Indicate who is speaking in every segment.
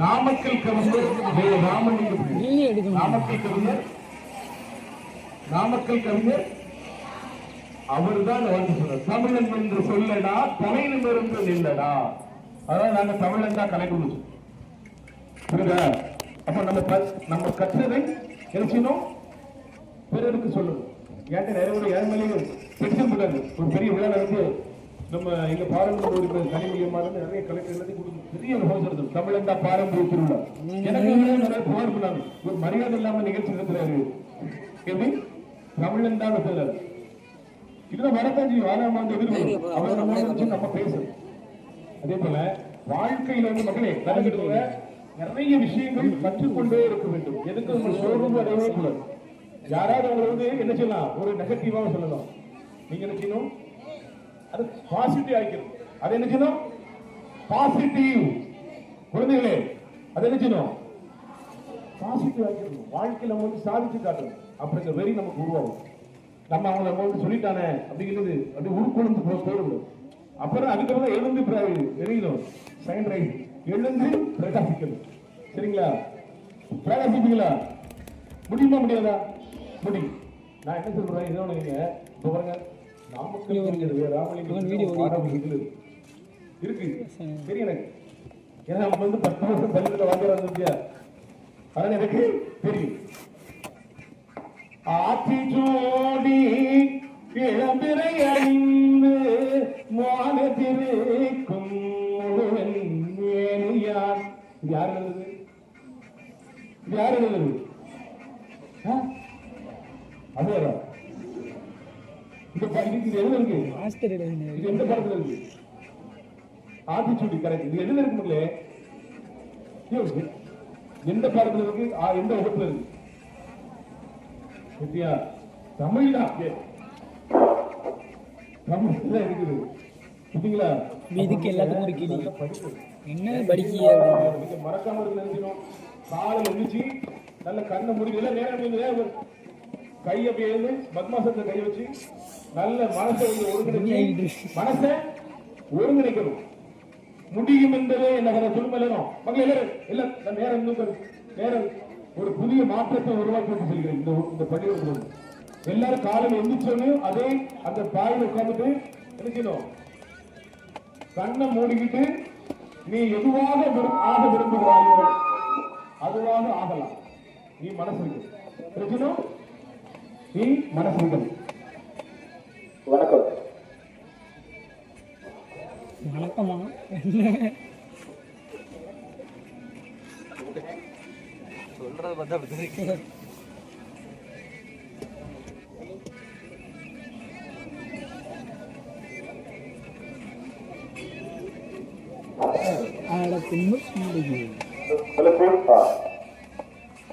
Speaker 1: நாமக்கல் கவிஞர். ராமலிங்கம் நாமக்கல் கவிஞர் நாமக்கல் கவிஞர் அவர்தான் வந்து சொன்னார். தமிழன் என்று சொல்லடா தலையிலிருந்து நில்லடா. அதான் நாங்க தமிழன் தான் கலை கொடுத்தோம் புரியுதா? அப்ப நம்ம நம்ம கற்றதை செய்யணும் பிறருக்கு சொல்லணும் ஏன்ட்ட நிறைய பேர் ஏழு மணியும் பென்ஷன் போட்டாங்க. ஒரு பெரிய விழா நடந்து நம்ம எங்க பாரம்பரிய கனிமொழியம்மா இருந்து நிறைய கலெக்டர் எல்லாத்தையும் பெரிய ஒரு எடுத்தோம் தமிழண்டா பாரம்பரிய திருவிழா. எனக்கு நிறைய புகார் பண்ணாங்க ஒரு மரியாதை இல்லாம நிகழ்ச்சி நடத்துறாரு. எப்படி? தமிழண்டா சொல்றாரு இதுதான் வரத்தான் செய்யும் ஆனா நம்ம வந்து எதிர்ப்பு அவர் நம்ம வந்து நம்ம பேசணும். அதே போல வாழ்க்கையில வந்து மக்களே கலந்துட்டு நிறைய விஷயங்கள் கற்றுக்கொண்டே இருக்க வேண்டும். எதுக்கு நம்ம சோர்வு அடையவே கூடாது. யாராவது உங்களை வந்து என்ன சொல்லலாம்? ஒரு நெகட்டிவாக சொல்லலாம். நீங்க என்ன செய்யணும்? அது பாசிட்டிவ் ஆகிக்கணும் அது என்ன செய்யணும் பாசிட்டிவ் குழந்தைகளே அது என்ன செய்யணும் பாசிட்டிவ் ஆகிக்கணும் வாழ்க்கையில் நம்ம வந்து சாதிச்சு காட்டணும். அப்படிங்கிற வெறி நமக்கு உருவாகும். நம்ம அவங்க நம்ம வந்து சொல்லிட்டானே அப்படிங்கிறது அப்படி உருக்குழுந்து போ- போயிடும் அப்புறம் அதுக்கப்புறம் எழுந்து பிர- எரியணும் செகண்ட் ரைட் எழுந்து பிரகாசிக்கணும் சரிங்களா? பிரகாசிப்பீங்களா? முடியுமா முடியாதா? முடியும். நான் என்ன சொல்றேன்? இதோட நீங்க இப்போ பாருங்க. இதுல இருக்கு. தெரியும் எனக்கு. ஏன்னா நம்ம வந்து பத்து வருஷம் பள்ளிக்கூட வாங்க வந்துருக்கியா அதனால எனக்கு தெரியும். ஆற்றிச்சோடி இளம்பிறை அணிந்து இது யார் எழுதுது? இது யார் எழுதுது? ஆ? இந்த பகுதிக்கு இது எதுல இருக்கு இது எந்த படத்துல இருக்கு ஆத்திச்சூடி கரெக்ட் இது எதுல இருக்கு மக்களே? ஐயோ, எ- எந்த படத்துல இருக்கு? எந்த வகுப்புல இருக்கு? சரியா? தமிழ் தான் ஏ. தமிழ்ல இருக்குது. சரிங்களா
Speaker 2: இதுக்கு எல்லாத்துக்கும் ஒரு கிளி. என்ன? படிக்கிய?
Speaker 1: மறக்காம இருக்கு காலையில எழுந்துச்சு நல்ல கண்ணை முடிக்கல நேரம் இருந்தது கையை அப்படியே எழுந்து பத்மாசத்துல கை வச்சு நல்ல மனசை வந்து ஒருங்கிணைச்சு மனசை ஒருங்கிணைக்கணும். முடியும் என்பதே என்ன சொல்லுமல்லணும் மக்கள் எல்லாரும் இல்ல நேரம் இன்னும் நேரம் ஒரு புதிய மாற்றத்தை உருவாக்கி செல்கிறேன். இந்த இந்த பள்ளியோடு எல்லாரும் காலையில எந்திரிச்சோன்னு அதே அந்த பாயில் உட்கார்ந்துட்டு செய்யணும் கண்ணை மூடிக்கிட்டு நீ எதுவாக ஆக விரும்புகிறாயோ அதுவாக ஆகலாம். நீ மனசு இருக்கு புரிஞ்சுதோ? நீ மனசு இருக்கு வணக்கம்
Speaker 2: வணக்கமா
Speaker 3: சொல்றது பார்த்தா அப்படி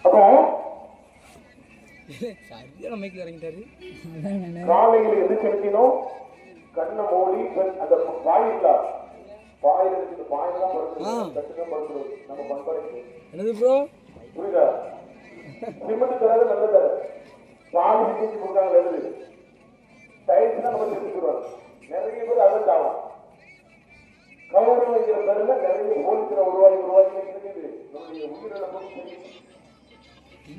Speaker 1: அப்போ
Speaker 3: சரியான மைக்கில் இறங்கிட்டாரு.
Speaker 1: காலையில் எது கிடைக்கணும் கண்ணை மூடி அந்த வாயில வாயில் இருக்குது வாயில் தான் படுத்துறது நம்ம பண்பாடு
Speaker 3: என்னது ப்ரோ
Speaker 1: புரியுதா? சிமெண்ட் தராது நல்ல தர பால் செஞ்சு நல்லது டைல்ஸ் தான் நம்ம செஞ்சு கொடுவாங்க நிறைய பேர் அதான் ஆகும்.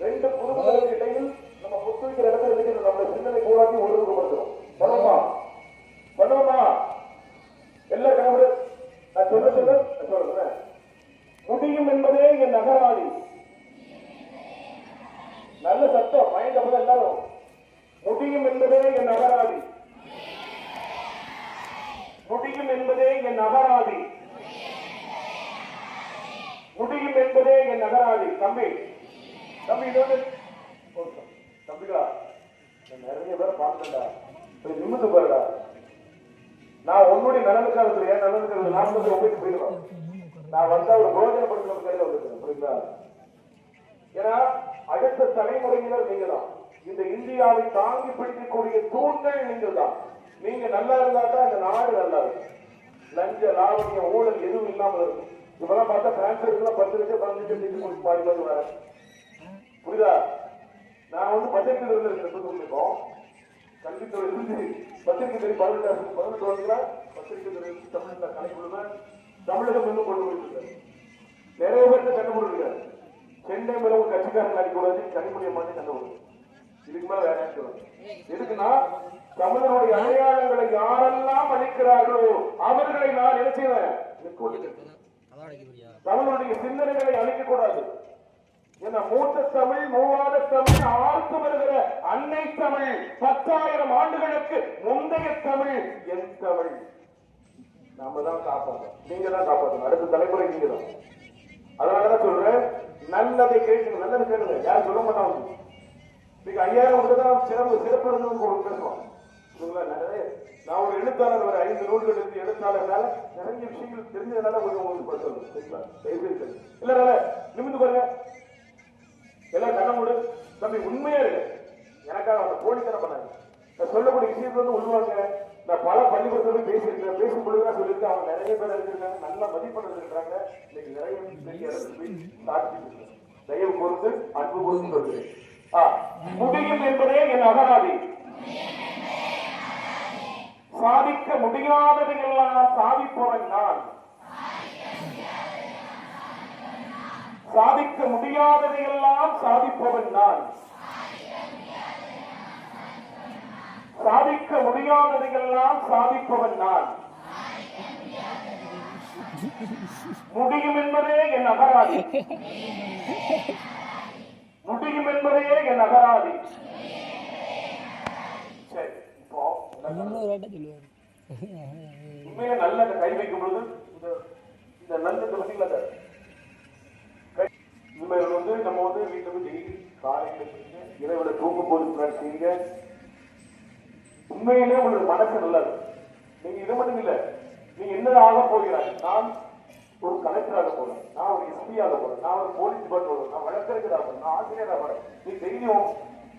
Speaker 1: ரெண்டு குடும்பங்களுக்கு இடையில் நம்ம முத்து வைக்கிற இடத்துல இருக்கிற நம்ம சிந்தனை கூடாட்டி ஒழுங்குபடுத்துறோம் பண்ணுவோமா பண்ணுவோமா எல்லா கணவரு நான் சொல்ல சொல்ல நான் சொல்றேன் முடியும் என்பதே என் நகராடி நல்ல சத்தம் மைண்ட் அப்பதான் எல்லாரும் முடியும் என்பதே என் நகராடி முடியும் என்பதே என் நகராடி முடியும் நகராதி தம்பி. தம்பி இது வந்து நிறைய பேர் பார்த்தேன்டா போய் நிமிந்து பாருடா. நான் உன்னுடைய நலனுக்காக ஏன் என் நலனுக்காக நான் வந்து உங்களுக்கு போயிடுவேன் நான் வந்தா ஒரு போஜனப்படுத்த கையில வந்துருக்கேன் புரியுதா? ஏன்னா அடுத்த தலைமுறையினர் நீங்க தான் இந்த இந்தியாவை தாங்கி பிடிக்கக்கூடிய தூண்கள் நீங்கள் தான் நீங்க நல்லா இருந்தா தான் இந்த நாடு நல்லா இருக்கும். லஞ்ச லாவணிய ஊழல் எதுவும் இல்லாமல் இருக்கும். இப்பெல்லாம் பார்த்தா பிரான்ஸ் பத்து பாதி பாதி புரியுதா? நான் வந்து பட்ஜெட் இருக்கிற சொல்லியிருக்கோம் கல்வித்துறை இருந்து பத்திரிகை துறை பதினெட்டு பதினெட்டு வருஷங்களா பத்திரிகை துறை தமிழகம் இன்னும் கொண்டு போயிட்டு நிறைய பேருக்கு கண்டு சென்னை மேல ஒரு கட்சிக்காரன் அடிக்கூடாது கனிமொழியை மாட்டி கண்டு இதுக்கு மேல வேற எதுக்குன்னா தமிழருடைய அடையாளங்களை யாரெல்லாம் அளிக்கிறார்களோ அவர்களை நான் நினைச்சேன்
Speaker 3: அதான்
Speaker 1: தமிழருடைய சிந்தனைகளை அழிக்கக்கூடாது. ஏன்னா மூத்த தமிழ் மூவாத தமிழ் ஆழ்த்து வருகிற அன்னை தமிழ் பத்தாயிரம் ஆண்டுகளுக்கு முந்தைய தமிழ் என் தமிழ். நாம தான் காப்பாற்றோம் நீங்க தான் காப்பாற்றணும் அடுத்த தலைமுறை நீங்க தான். அதனாலதான் சொல்றேன் நல்லதை கேட்கணும். நல்லது கேளுங்க. யாரும் சொல்ல மாட்டாங்க. நீங்க ஐயாயிரம் தான் சிறப்பு சிறப்பு இருந்து பேசுவோம் நான் ஒரு எழுத்தாளர் ஒரு ஐந்து நூல்கள் எழுதி எழுத்தாளர்னால நிறைய விஷயங்கள் தெரிஞ்சதுனால கொஞ்சம் உங்களுக்கு சொல்லுங்க சரிங்களா தயவுசெய்து இல்ல இல்ல நிமிந்து பாருங்க. எல்லாம் கண்ண மூடு. தம்பி உண்மையா இருக்கு. எனக்காக அந்த போலித்தனம் பண்ணாங்க நான் சொல்லக்கூடிய விஷயத்தை வந்து உள்வாங்க. நான் பல பள்ளிக்கூடத்துல பேசியிருக்கேன். பேசும் பொழுதுதான் சொல்லியிருக்கேன். அவங்க நிறைய பேர் இருந்திருக்காங்க நல்ல மதிப்பெண் இருக்காங்க இன்னைக்கு நிறைய பெரிய இடத்துல சாட்சி தயவு பொறுத்து அன்பு பொறுத்து சொல்கிறேன். ஆ, முடியும் என்பதே என் அகராதி. சாதிக்க முடியாததையெல்லாம் சாதிப்பவன் நான் சாதிக்க முடியாததையெல்லாம் சாதிப்பவன் நான் சாதிக்க முடியாததையெல்லாம் சாதிப்பவன் நான் முடியும் என்பதே என் அகராதி. முடியும் என்பதே என் அகராதி.
Speaker 2: சொல்லுவார்.
Speaker 1: உண்மையில நல்ல கை வைக்கும் பொழுது இந்த நல்ல கை இனிமேல் வந்து நம்ம வந்து வீட்டுல போய் டெய்லி காலையில இரவுல தூங்கும் போது செய்யுங்க. உண்மையிலே உங்களுக்கு மனசு நல்லது. நீங்க இது மட்டும் இல்ல நீங்க என்ன ஆக போகிறாய்? நான் ஒரு கலெக்டராக போறேன். நான் ஒரு எஸ்பி ஆக போறேன். நான் ஒரு போலீஸ் டிபார்ட் போறேன். நான் வழக்கறிஞராக போறேன். நான் ஆசிரியராக போறேன். நீ டெய்லியும்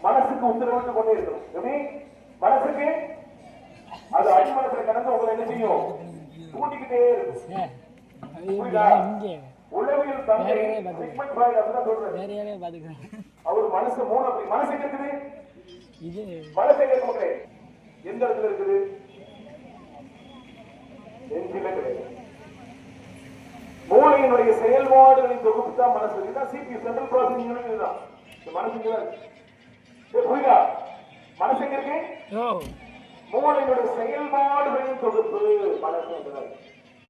Speaker 1: மனசுக்கு உத்தரவிட்டு கொண்டே இருக்கணும். எப்படி மனசுக்கு? அது அடிமனசுல கடந்து உங்களை என்ன செய்யும்? தூண்டிக்கிட்டே இருக்கும். புரியுதா? உளவியல் தந்தை அப்படிதான்
Speaker 2: யாரையும் பார்த்துக்கிறேன்
Speaker 1: அவர் மனசு மூணு அப்படி. மனசு இருக்குது? மனசு மக்களே? எந்த இடத்துல இருக்குது? நெஞ்சில கிடையாது. மூளையினுடைய செயல்பாடுகளின் தொகுப்பு தான் மனசு இதுதான் சிபி சென்ட்ரல் ப்ராசஸிங் யூனிட் இந்த மனசு தான். ஏய், புரியுதா? மனசு எங்க இருக்கு மூளையினுடைய செயல்பாடுகளின் தொகுப்பு மனசு.